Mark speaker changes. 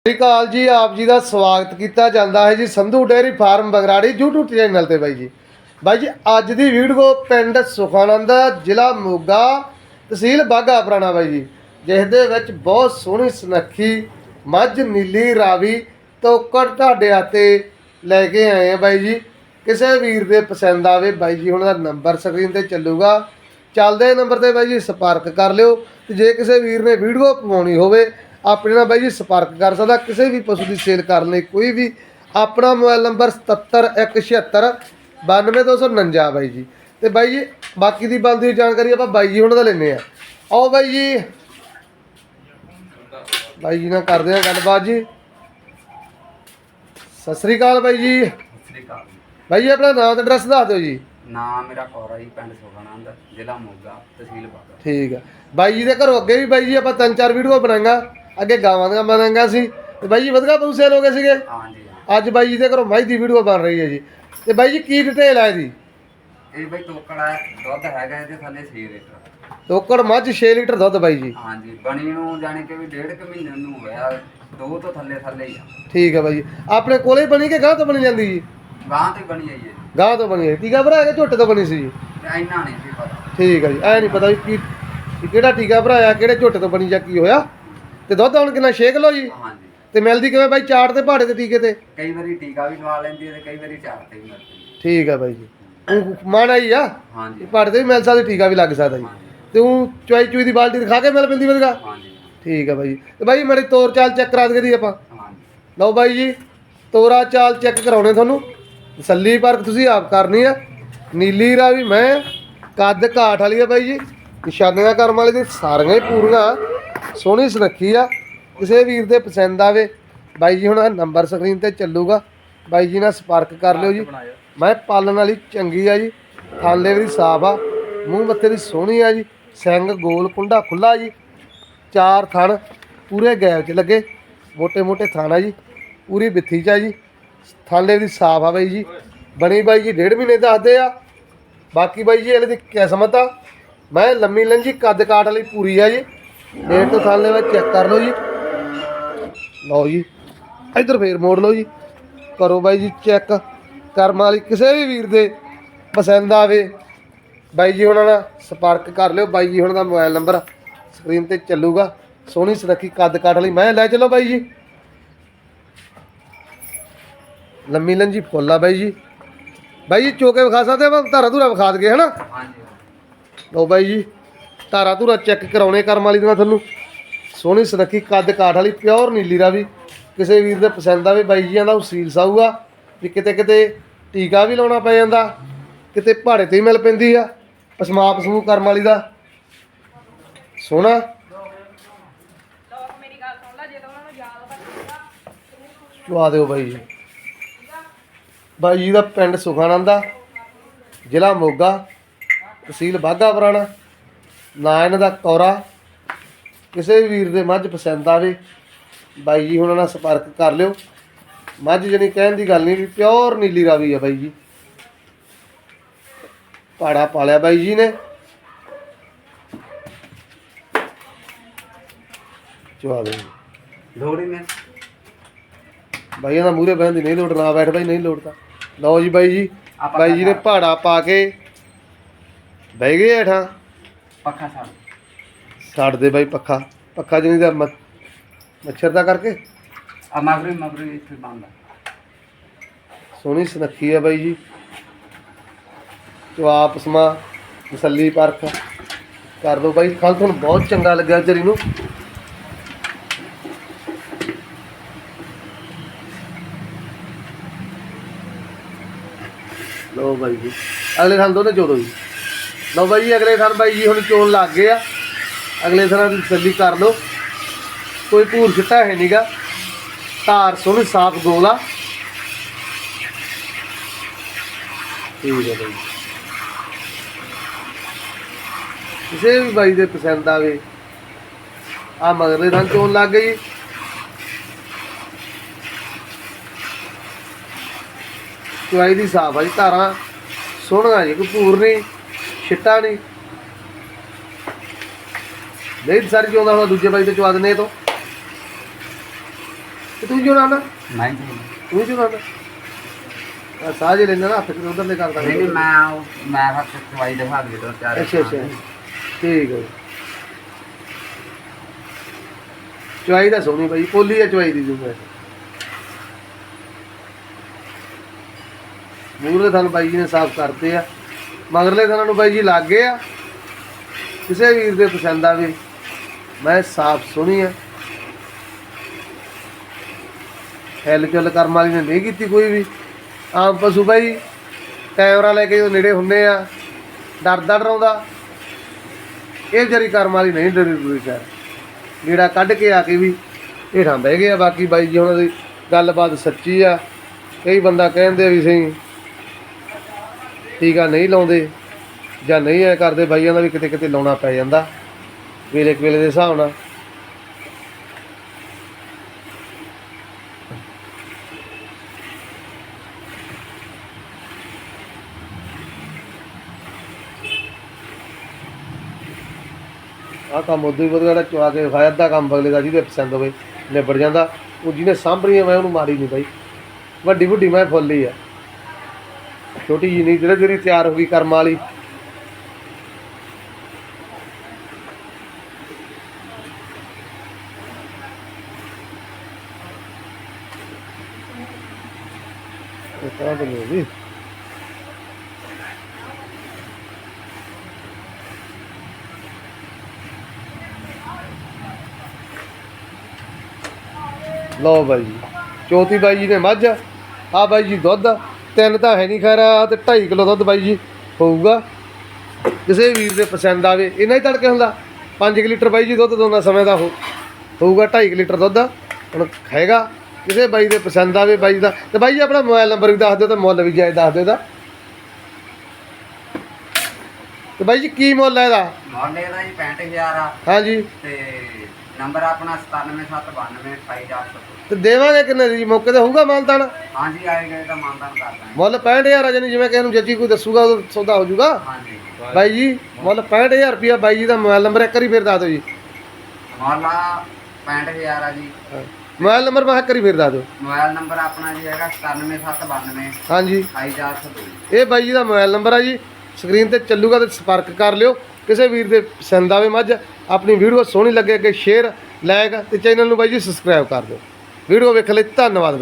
Speaker 1: ਸਤਿ ਸ਼੍ਰੀ ਅਕਾਲ ਜੀ, ਆਪ ਜੀ ਦਾ ਸਵਾਗਤ ਕੀਤਾ ਜਾਂਦਾ ਹੈ ਜੀ Sandhu dairy farm Bagrari YouTube channel ਤੇ ਬਾਈ ਜੀ। ਬਾਈ ਜੀ, ਅੱਜ ਦੀ ਵੀਡੀਓ ਪਿੰਡ ਸੁਖਾਨੰਦ, ਜ਼ਿਲ੍ਹਾ ਮੋਗਾ, ਤਹਿਸੀਲ ਬਾਗਾ ਪੁਰਾਣਾ ਬਾਈ ਜੀ ਜਿਸ ਦੇ ਵਿੱਚ ਬਹੁਤ ਸੋਹਣੀ ਸੁਨੱਖੀ, ਮੱਝ, ਨੀਲੀ, ਰਾਵੀ, ਤੋਕੜ ਤੁਹਾਡੇ ਹੱਥੇ ਲੈ ਕੇ ਆਏ ਆ ਬਾਈ ਜੀ। ਕਿਸੇ ਵੀਰ ਦੇ ਪਸੰਦ ਆਵੇ ਬਾਈ ਜੀ, ਉਹਨਾਂ ਦਾ ਨੰਬਰ ਸਕਰੀਨ ਤੇ ਚੱਲੂਗਾ। ਚੱਲਦੇ ਨੰਬਰ ਤੇ ਬਾਈ ਜੀ ਸੰਪਰਕ ਕਰ ਲਿਓ ਤੇ ਜੇ ਕਿਸੇ ਵੀਰ ਨੇ ਵੀਡੀਓ ਪਵਾਉਣੀ ਹੋਵੇ ਆਪਣੇ ਨਾਲ ਬਾਈ ਜੀ ਸੰਪਰਕ ਕਰ ਸਕਦਾ ਕਿਸੇ ਵੀ ਪਸ਼ੂ ਦੀ ਸੇਲ ਕਰਨ ਲਈ ਕੋਈ ਵੀ ਆਪਣਾ ਮੋਬਾਈਲ ਨੰਬਰ 77176 92249 ਬਾਈ ਜੀ। ਤੇ ਬਾਈ ਜੀ ਬਾਕੀ ਦੀ ਬਣਦੀ ਜਾਣਕਾਰੀ ਆਪਾਂ ਬਾਈ ਜੀ ਉਹਨਾਂ ਦਾ ਲੈਨੇ ਆ ਆਓ ਬਾਈ ਜੀ। ਬਾਈ ਜੀ ਨਾਲ ਕਰਦੇ ਆ ਗੱਲਬਾਤ ਜੀ। ਸਤਿ ਸ੍ਰੀ ਅਕਾਲ ਬਾਈ ਜੀ।
Speaker 2: ਸਤਿ ਸ੍ਰੀ ਅਕਾਲ
Speaker 1: ਬਾਈ ਜੀ ਆਪਣਾ ਨਾਮ ਤੇ ਐਡਰੈਸ ਦੱਸ ਦਿਓ ਜੀ।
Speaker 2: ਨਾਮ ਮੇਰਾ ਕੌਰਾ ਜੀ ਪਿੰਡ ਸੁਖਾਨੰਦ ਜ਼ਿਲ੍ਹਾ ਮੋਗਾ ਤਹਿਸੀਲ ਬਾਗਾ।
Speaker 1: ਠੀਕ ਆ। ਬਾਈ ਜੀ ਦੇ ਘਰੋਂ ਅੱਗੇ ਵੀ ਬਾਈ ਜੀ ਆਪਾਂ ਤਿੰਨ ਚਾਰ ਵੀਡੀਓ ਬਣਾਈਆਂ। ਅੱਗੇ ਗਾਵਾਂ ਦੀਆਂ ਬਣਾਈਆਂ ਸੀ। ਤੇ ਬਾਈ ਜੀ ਵਧਗਾ ਪਸ਼ੂ ਸੇਲ ਹੋ ਗਏ ਸੀਗੇ?
Speaker 2: ਹਾਂਜੀ।
Speaker 1: ਅੱਜ ਬਾਈ ਜੀ ਦੇ ਘਰੋਂ ਮੱਝ ਦੀ ਵੀਡੀਓ ਬਣ ਰਹੀ ਹੈ ਜੀ। ਤੇ ਬਾਈ ਜੀ ਕੀ ਡਿਟੇਲ ਹੈ ਇਹਦੀ?
Speaker 2: ਇਹ ਬਈ ਟੋਕੜਾ ਦੁੱਧ ਹੈਗਾ ਇਹਦੇ ਥੱਲੇ 6 ਲੀਟਰ।
Speaker 1: ਤੋਕੜ ਮੱਝ 6 ਲੀਟਰ ਦੁੱਧ ਬਾਈ ਜੀ।
Speaker 2: ਹਾਂਜੀ ਬਣੀ ਨੂੰ ਜਾਣੇ ਕਿ ਵੀ ਡੇਢ ਕੁ ਮਹੀਨੇ ਨੂੰ ਹੋਇਆ ਦੋ ਤੋਂ ਥੱਲੇ ਥੱਲੇ ਹੀ ਆ।
Speaker 1: ਠੀਕ ਹੈ ਬਾਈ ਜੀ। ਆਪਣੇ ਕੋਲੇ ਬਣੀ ਕਿ ਗਾਂ ਤੋਂ ਬਣੀ ਜਾਂਦੀ ਜੀ?
Speaker 2: ਗਾਂ ਤੇ ਬਣੀ ਆਈ ਹੈ ਜੀ
Speaker 1: ਗਾਂ ਤੋਂ ਬਣੀ ਹੈ ਟੀਕਾ ਭਰਾ ਕੇ ਝੋਟੇ ਤੋਂ ਬਣੀ ਸੀ ਜੀ?
Speaker 2: ਤੇ ਇੰਨਾ ਨਹੀਂ ਸੀ ਪਤਾ।
Speaker 1: ਠੀਕ ਹੈ ਜੀ ਐ ਨਹੀਂ ਪਤਾ ਵੀ ਕੀ ਵੀ ਕਿਹੜਾ ਟੀਕਾ ਭਰਾਇਆ ਕਿਹੜੇ ਝੋਟੇ ਤੋਂ ਬਣੀ ਜਾਂ ਕੀ ਹੋਇਆ? ਤੇ ਦੁੱਧ ਹੁਣ ਕਿੰਨਾ 6 ਕਿਲੋ ਜੀ?
Speaker 2: ਹਾਂਜੀ।
Speaker 1: ਤੇ ਮਿਲਦੀ ਕਿਵੇਂ ਬਾਈ ਚਾਟ ਤੇ ਪਹਾੜੇ ਤੇ ਟੀਕੇ ਤੇ?
Speaker 2: ਕਈ ਵਾਰੀ ਟੀਕਾ ਵੀ ਲਵਾ ਲੈਂਦੀ ਹੈ ਤੇ ਕਈ ਵਾਰੀ ਚਾਰ ਤੇ ਵੀ ਮਿਲ ਜਾਂਦੀ
Speaker 1: ਠੀਕ ਹੈ ਬਾਈ ਜੀ। ਮਾਣਾ ਹੀ ਆ।
Speaker 2: ਹਾਂਜੀ।
Speaker 1: ਪਹਾੜੇ ਤੇ ਵੀ ਮਿਲ ਸਕਦੀ ਟੀਕਾ ਵੀ ਲੱਗ ਸਕਦਾ ਜੀ।
Speaker 2: ਹਾਂਜੀ।
Speaker 1: ਤੇ ਉਹ ਚੁਆਈ ਚੁਈ ਦੀ ਬਾਲਟੀ ਦਿਖਾ ਕੇ ਮਿਲ ਪੈਂਦੀ ਵਧਗਾ
Speaker 2: ਹਾਂਜੀ।
Speaker 1: ਠੀਕ ਹੈ ਬਾਈ ਜੀ। ਤੇ ਬਾਈ ਮੇਰੀ ਤੋਰ ਚਾਲ ਚੈੱਕ ਕਰਾ ਦਈਏ ਦੀ ਆਪਾਂ।
Speaker 2: ਹਾਂਜੀ।
Speaker 1: ਲਓ ਬਾਈ ਜੀ ਤੋਰਾ ਚਾਲ ਚੈੱਕ ਕਰਾਉਣੇ ਤੁਹਾਨੂੰ। ਤਸੱਲੀ ਪਰਖ ਤੁਸੀਂ ਆਪ ਕਰਨੀ ਆ। ਨੀਲੀ ਰਾਵੀ ਮੈਂ ਕੱਦ ਘਾਟ ਵਾਲੀ ਆ ਬਾਈ ਜੀ। ਨਿਸ਼ਾਨੀਆਂ ਕਰਮ ਵਾਲੇ ਦੀ ਸਾਰੀਆਂ ਹੀ ਪੂਰੀਆਂ। ਸੋਹਣੀ ਸੁਨੱਖੀ ਆ। ਕਿਸੇ ਵੀਰ ਦੇ ਪਸੰਦ ਆਵੇ ਬਾਈ ਜੀ ਹੁਣ ਨੰਬਰ ਸਕਰੀਨ ਤੇ ਚੱਲੂਗਾ। ਬਾਈ ਜੀ ਨਾਲ ਸੰਪਰਕ ਕਰ ਲਿਓ ਜੀ। ਮੈਂ ਪਾਲਣ ਵਾਲੀ ਚੰਗੀ ਆ ਜੀ। ਥਾਲੇ ਵੀ ਸਾਫ਼ ਆ। ਮੂੰਹ ਮੱਥੇ ਦੀ ਸੋਹਣੀ ਆ ਜੀ। ਸਿੰਘ ਗੋਲ ਕੁੰਡਾ ਖੁੱਲਾ ਜੀ। ਚਾਰ ਥਣ ਪੂਰੇ ਗੈਪ 'ਚ ਲੱਗੇ। ਮੋٹے-ਮੋٹے ਆ ਜੀ। ਪੂਰੀ ਬਿੱਥੀ 'ਚ ਆ ਜੀ। ਥਾਲੇ ਦੀ ਸਾਫ਼ ਆ ਬਾਈ ਜੀ। ਬਣੀ ਬਾਈ ਜੀ ਡੇਢ ਮਹੀਨੇ ਦੱਸਦੇ ਆ। ਬਾਕੀ ਬਾਈ ਜੀ ਇਹਦੇ ਦੀ ਕਿਸਮਤ ਆ। ਮੈਂ ਲੰਮੀ ਲੰਜੀ ਕੱਦ ਕਾਟ ਵਾਲੀ ਪੂਰੀ ਆ ਜੀ। ਡੇਢ ਤੋਂ ਥਾਲੇ ਵਿੱਚ ਚੈੱਕ ਕਰ ਲਓ ਜੀ। ਲਓ ਜੀ। ਇੱਧਰ ਫੇਰ ਮੋੜ ਲਓ ਜੀ। ਕਰੋ ਬਾਈ ਜੀ ਚੈੱਕ। ਕਰਮ ਵਾਲੀ ਕਿਸੇ ਵੀ ਵੀਰ ਦੇ ਪਸੰਦ ਆਵੇ ਬਾਈ ਜੀ ਉਹਨਾਂ ਨਾਲ ਸੰਪਰਕ ਕਰ ਲਿਓ। ਬਾਈ ਜੀ ਉਹਨਾਂ ਦਾ ਮੋਬਾਈਲ ਨੰਬਰ ਸਕਰੀਨ ਤੇ ਚੱਲੂਗਾ। ਸੋਹਣੀ ਸੁਰੱਖੀ ਕੱਦ ਕੱਟ ਲਈ ਮੈਂ ਲੈ ਚਲੋ ਬਾਈ ਜੀ। ਲੰਮੀ ਲੰਜੀ ਫੁੱਲ ਆ ਬਾਈ ਜੀ। ਬਾਈ ਜੀ ਚੋਕੇ ਵਿਖਾ ਸਕਦੇ ਆਪਾਂ ਧਾਰਾ ਧੂਰਾ ਵਿਖਾ ਦਗੇ ਹਨਾ?
Speaker 2: ਹਾਂਜੀ।
Speaker 1: ਲਓ ਬਾਈ ਜੀ। ਧਾਰਾ ਧੂਰਾ ਚੈੱਕ ਕਰਾਉਣੇ ਕਰਮ ਵਾਲੀ ਦਾ ਤੁਹਾਨੂੰ। ਸੋਹਣੀ ਸੁਨੱਖੀ ਕੱਦ ਕਾਠ ਵਾਲੀ ਪਿਓਰ ਨੀਲੀ ਦਾ ਵੀ ਕਿਸੇ ਵੀਰ ਦੇ ਪਸੰਦ ਆਵੇ ਬਾਈ ਜੀਆਂ ਦਾ ਉਹ ਸਾਊਗਾ। ਵੀ ਕਿਤੇ ਕਿਤੇ ਟੀਕਾ ਵੀ ਲਾਉਣਾ ਪੈ ਜਾਂਦਾ। ਕਿਤੇ ਪਹਾੜੇ ਤੇ ਹੀ ਮਿਲ ਪੈਂਦੀ ਆ। ਪਸਮਾ ਪਸਮੂ ਕਰਮ ਵਾਲੀ ਦਾ। ਸੋਹਣਾ। ਚੁਆ ਦਿਓ ਬਾਈ ਜੀ। ਬਾਈ ਜੀ ਦਾ ਪਿੰਡ ਸੁਖਾਨੰਦ ਆ। ਜ਼ਿਲ੍ਹਾ ਮੋਗਾ। ਤਹਿਸੀਲ ਬਾਘਾ ਪੁਰਾਣਾ। ਨਾਂ ਇਹਨਾਂ ਦਾ ਕੌਰਾ ਕਿਸੇ ਵੀ ਵੀਰ ਦੇ ਮੱਝ ਪਸੰਦ ਆਵੇ ਬਾਈ ਜੀ ਉਹਨਾਂ ਨਾਲ ਸੰਪਰਕ ਕਰ ਲਿਓ। ਮੱਝ ਜਣੀ ਕਹਿਣ ਦੀ ਗੱਲ ਨਹੀਂ ਵੀ ਪਿਓਰ ਨੀਲੀ ਰਾਵੀ ਆ ਬਾਈ ਜੀ। ਪਾੜਾ ਪਾਲਿਆ ਬਾਈ ਜੀ ਨੇ। ਚਵਾ ਦੇ
Speaker 2: ਲੋੜੀ ਨੇ
Speaker 1: ਬਾਈ ਇਹਦਾ ਮੂਰੇ ਬਹਿਣ ਦੀ ਨਹੀਂ ਲੋੜ ਨਾ ਬੈਠ ਬਾਈ ਨਹੀਂ ਲੋੜਦਾ ਲਓ ਜੀ ਬਾਈ ਜੀ ਬਾਈ ਜੀ ਨੇ ਪਹਾੜਾ ਪਾ ਕੇ ਬਹਿ ਗਏ ਹੇਠਾਂ।
Speaker 2: ਪੱਖਾ ਛੱਡ
Speaker 1: ਦੇ। ਬਾਈ ਪੱਖਾ। ਪੱਖਾ ਜਣੀ ਦਾ ਮੱਛਰ ਦਾ ਕਰਕੇ?
Speaker 2: ਆ ਮਗਰੀ ਮਗਰੀ ਇੱਥੇ ਬੰਦ ਆ
Speaker 1: ਸੋਹਣੀ ਸੁਨੱਖੀ ਹੈ ਬਾਈ ਜੀ। ਜਵਾਬ ਸਮਾ ਤਸੱਲੀ ਪਰਖ ਕਰ ਦੋ ਬਾਈ। ਕੱਲ ਤੁਹਾਨੂੰ ਬਹੁਤ ਚੰਗਾ ਲੱਗਿਆ ਵਿਚਾਰੀ ਨੂੰ। ਲੋ ਬਾਈ ਜੀ। ਅਗਲੇ ਥਾਂ ਦੋਨੇ ਚੋਦੋ ਜੀ ਲਓ ਬਾਈ ਜੀ, ਅਗਲੇ ਸਾਲ ਬਾਈ ਜੀ ਹੁਣ ਚੋਣ ਲੱਗ ਗਏ ਆ। ਅਗਲੇ ਥਾਂ ਦੀ ਤਸੱਲੀ ਕਰ ਲਓ। ਕੋਈ ਭੂਰ ਛਿੱਟਾ ਹੈ ਨਹੀਂਗਾ ਧਾਰ ਸੋਹਣੀ ਸਾਫ਼ ਗੋਲ। ਆ ਠੀਕ ਹੈ ਬਾਈ ਕਿਸੇ ਵੀ ਬਾਈ ਦੇ ਪਸੰਦ ਆਵੇ ਆ ਮਗਰਲੇ ਰੰਗ ਚੋਣ ਲੱਗ ਗਈ। ਚੁਆਈ ਦੀ ਸਾਫ਼ ਆ ਜੀ, ਧਾਰਾਂ ਸੋਹਣਾ ਜੀ, ਕੋਈ ਭੂਰ ਨਹੀਂ ਛਿੱਟਾ ਨਹੀਂ। ਨਹੀਂ ਸਾਰੀ ਚੋਂਦਾ ਹੁਣ ਦੂਜੇ ਬਾਈ ਤੇ ਚਵਾ ਦਿੰਦੇ ਇਹ ਤੋਂ। ਤੇ ਤੂੰ ਜੋ ਨਾ
Speaker 2: ਮੈਂ ਜੀ
Speaker 1: ਤੂੰ ਜੋ ਨਾ ਆ ਸਾਜੇ ਲੈਣਾ ਨਾ ਹੱਥ ਉਧਰ ਦੇ ਕਰਦਾ
Speaker 2: ਨਹੀਂ ਨਹੀਂ ਮੈਂ ਉਹ- ਮੈਂ ਹੱਥ ਚਵਾਈ ਦਿਖਾ ਦੇ ਦੋ ਚਾਰ
Speaker 1: ਅੱਛਾ ਅੱਛਾ। ਠੀਕ ਹੈ ਚੁਆਈ ਦਾ ਸੋਹਣੀ ਬਾਈ ਪੋਲੀ ਆ ਚੁਆਈ ਦੀ ਜੂਗਾ ਮੂਰੇ ਥਣ ਬਾਈ ਜੀ ਨੇ ਸਾਫ਼ ਕਰਤੇ ਆ। ਮਗਰਲੇ ਥਣਾਂ ਨੂੰ ਬਾਈ ਜੀ ਲੱਗ ਗਏ ਆ। ਕਿਸੇ ਵੀਰ ਦੇ ਪਸੰਦ ਆਵੇ ਮੈਂ ਸਾਫ਼ ਸੋਹਣੀ ਆ। ਹੈਲ ਚੁੱਲ ਕਰਮ ਵਾਲੀ ਨੇ ਨਹੀਂ ਕੀਤੀ ਕੋਈ ਵੀ। ਆਮ ਪਸ਼ੂ ਬਾਈ, ਕੈਮਰਾ ਲੈ ਕੇ ਜਦੋਂ ਨੇੜੇ ਹੁੰਨੇ ਆ ਡਰਦਾ ਡਰਾਉਂਦਾ ਇਹ ਵਿਚਾਰੀ ਕਰਮ ਵਾਲੀ ਨਹੀਂ ਡਰੀ ਡਰੀ ਕਰ ਜਿਹੜਾ ਕੱਢ ਕੇ ਆ ਕੇ ਵੀ ਹੇਠਾਂ ਬਹਿ ਗਿਆ ਬਾਕੀ ਬਾਈ ਜੀ ਉਹਨਾਂ ਦੀ ਗੱਲਬਾਤ ਸੱਚੀ ਆ। ਕਈ ਬੰਦਾ ਕਹਿੰਦੇ ਵੀ ਸਹੀ ਟੀਕਾ ਨਹੀਂ ਲਾਉਂਦੇ ਜਾਂ ਨਹੀਂ ਐ ਕਰਦੇ, ਬਾਈਆਂ ਦਾ ਵੀ ਕਿਤੇ ਕਿਤੇ ਲਾਉਣਾ ਪੈ ਜਾਂਦਾ, ਵੇਲੇ ਕੁ ਵੇਲੇ ਦੇ ਹਿਸਾਬ ਨਾਲ। ਆਹ ਕੰਮ ਉਦੋਂ ਹੀ ਵਧੀਆ ਚਵਾ ਕੇ ਵਿਖਾਇਆ ਦਾ ਕੰਮ ਬਗਲੇ ਦਾ ਜਿਹਦੇ ਪਸੰਦ ਹੋਵੇ, ਨਿਬੜ ਜਾਂਦਾ। ਉਹ ਜਿਹਨੇ ਸਾਂਭਣੀ ਆ ਮੈਂ ਉਹਨੂੰ ਮਾਰੀ ਨਹੀਂ ਬਾਈ। ਵੱਡੀ ਵੱਡੀ ਮੈਂ ਫੁੱਲੀ ਲਈ ਆ। ਛੋਟੀ ਜੀ ਨਹੀਂ ਜਿਹੜੇ ਜਿਹੜੀ ਤਿਆਰ ਹੋ ਗਈ ਕਰਮ ਵਾਲੀ। ਇਹ ਤਾਂ ਬਣੀ ਵੀ ਲਓ ਬਾਈ ਜੀ, ਚੌਥੀ ਬਾਈ ਜੀ ਨੇ ਮੱਝ ਆ ਬਾਈ ਜੀ ਦੁੱਧ। ਤਿੰਨ ਤਾਂ ਹੈ ਨਹੀਂ ਖੈਰ ਤੇ 2.5 ਕਿਲੋ ਦੁੱਧ ਬਾਈ ਜੀ ਹੋਊਗਾ। ਕਿਸੇ ਵੀਰ ਦੇ ਪਸੰਦ ਆਵੇ ਇਹਨਾਂ ਹੀ ਤੜਕੇ ਹੁੰਦਾ। 5 ਲੀਟਰ ਬਾਈ ਜੀ ਦੁੱਧ ਦੋਨਾ ਸਮੇਂ ਦਾ ਹੋਊਗਾ 2.5 ਲੀਟਰ ਦੁੱਧ। ਹੁਣ ਖਾਏਗਾ ਕਿਸੇ ਬਾਈ ਦੇ ਪਸੰਦ ਆਵੇ ਬਾਈ ਦਾ। ਤੇ ਬਾਈ ਜੀ ਆਪਣਾ ਮੋਬਾਈਲ ਨੰਬਰ ਵੀ ਦੱਸ ਦਿਓ ਤੇ ਮੁੱਲ ਵੀ ਜਾਇਜ਼ ਦੱਸ ਦਿਓ ਇਹਦਾ। ਤੇ ਬਾਈ ਜੀ ਕੀ ਮੁੱਲ ਹੈ ਇਹਦਾ?
Speaker 2: ਮਾਡਲ ਦਾ ਜੀ 65000 ਆ।
Speaker 1: ਹਾਂਜੀ।
Speaker 2: ਤੇ ਨੰਬਰ ਆਪਣਾ 97792 28400
Speaker 1: ਤੇ ਦੇਵਾਂਗੇ ਕਿੰਨੇ ਦੀ? ਜੀ? ਮੌਕੇ ਤੇ ਹੋਊਗਾ ਮਾਨਤਾਨ
Speaker 2: ਹਾਂਜੀ ਆਏ ਗਏ ਤਾਂ ਮਾਨਦਾਨ ਕਰ ਦਾਂਗੇ।
Speaker 1: ਮੁੱਲ 65000 ਆ ਜਾਨੀ ਜਿਵੇਂ ਕਿਸੇ ਨੂੰ ਜੱਜੀ ਕੋਈ ਦੱਸੂਗਾ ਉਹ ਸੌਦਾ ਹੋ ਜਾਊਗਾ।
Speaker 2: ਹਾਂਜੀ।
Speaker 1: ਬਾਈ ਜੀ ਮੁੱਲ 65000 ਰੁਪਿਆ ਬਾਈ ਜੀ ਦਾ ਮੋਬਾਈਲ ਨੰਬਰ ਇੱਕ ਵਾਰੀ ਫੇਰ ਦੱਸ ਦਿਓ ਜੀ।
Speaker 2: ਮਾਲਾ 65000 ਆ ਜੀ।
Speaker 1: ਮੋਬਾਈਲ ਨੰਬਰ ਮੈਂ ਇੱਕ ਵਾਰੀ ਫੇਰ ਦੱਸ ਦਿਓ।
Speaker 2: ਮੋਬਾਈਲ ਨੰਬਰ ਆਪਣਾ ਜੀ ਹੈਗਾ 97792
Speaker 1: ਹਾਂਜੀ।
Speaker 2: 28402
Speaker 1: ਇਹ ਬਾਈ ਜੀ ਦਾ ਮੋਬਾਈਲ ਨੰਬਰ ਆ ਜੀ। ਸਕਰੀਨ ਤੇ ਚੱਲੂਗਾ ਤੇ ਸੰਪਰਕ ਕਰ ਲਿਓ। ਕਿਸੇ ਵੀਰ ਦੇ ਪਸੰਦ ਆਵੇ ਮੱਝ। ਆਪਣੀ ਵੀਡੀਓ ਸੋਹਣੀ ਲੱਗੇ ਅੱਗੇ ਸ਼ੇਅਰ ਲਾਇਕ ਤੇ ਚੈਨਲ ਨੂੰ ਬਾਈ ਜੀ ਸਬਸਕ੍ਰਾਈਬ ਕਰ ਦਿਓ। ਵੀਡੀਓ ਵੇਖਣ ਲਈ ਧੰਨਵਾਦ ਬਾਈ।